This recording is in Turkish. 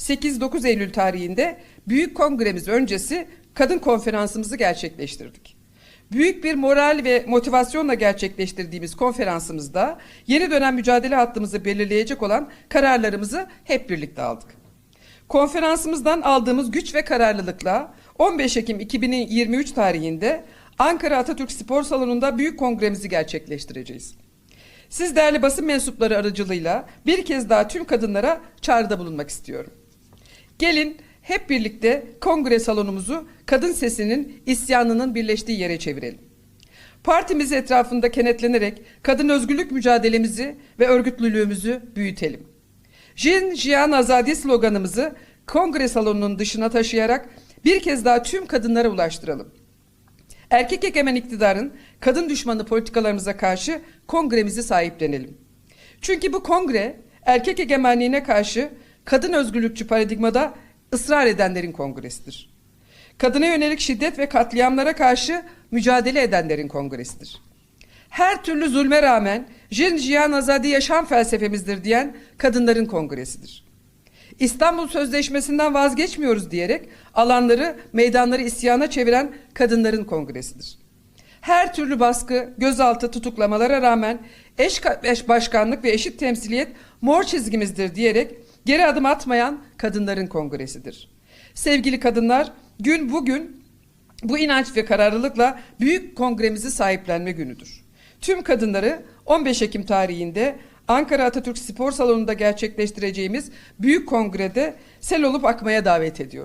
8-9 Eylül tarihinde Büyük Kongremiz öncesi kadın konferansımızı gerçekleştirdik. Büyük bir moral ve motivasyonla gerçekleştirdiğimiz konferansımızda yeni dönem mücadele hattımızı belirleyecek olan kararlarımızı hep birlikte aldık. Konferansımızdan aldığımız güç ve kararlılıkla 15 Ekim 2023 tarihinde Ankara Atatürk Spor Salonu'nda büyük kongremizi gerçekleştireceğiz. Siz değerli basın mensupları aracılığıyla bir kez daha tüm kadınlara çağrıda bulunmak istiyorum. Gelin hep birlikte kongre salonumuzu kadın sesinin isyanının birleştiği yere çevirelim. Partimiz etrafında kenetlenerek kadın özgürlük mücadelemizi ve örgütlülüğümüzü büyütelim. Jin Jiyan Azadi sloganımızı kongre salonunun dışına taşıyarak bir kez daha tüm kadınlara ulaştıralım. Erkek egemen iktidarın kadın düşmanı politikalarımıza karşı kongremizi sahiplenelim. Çünkü bu kongre erkek egemenliğine karşı kadın özgürlükçü paradigmada ısrar edenlerin kongresidir. Kadına yönelik şiddet ve katliamlara karşı mücadele edenlerin kongresidir. Her türlü zulme rağmen Jin Azadi yaşam felsefemizdir diyen kadınların kongresidir. İstanbul Sözleşmesi'nden vazgeçmiyoruz diyerek alanları, meydanları isyana çeviren kadınların kongresidir. Her türlü baskı, gözaltı, tutuklamalara rağmen eş, eş başkanlık ve eşit temsiliyet mor çizgimizdir diyerek geri adım atmayan kadınların kongresidir. Sevgili kadınlar, gün bugün bu inanç ve kararlılıkla büyük kongremizi sahiplenme günüdür. Tüm kadınları 15 Ekim tarihinde Ankara Atatürk Spor Salonu'nda gerçekleştireceğimiz büyük kongrede sel olup akmaya davet ediyorum.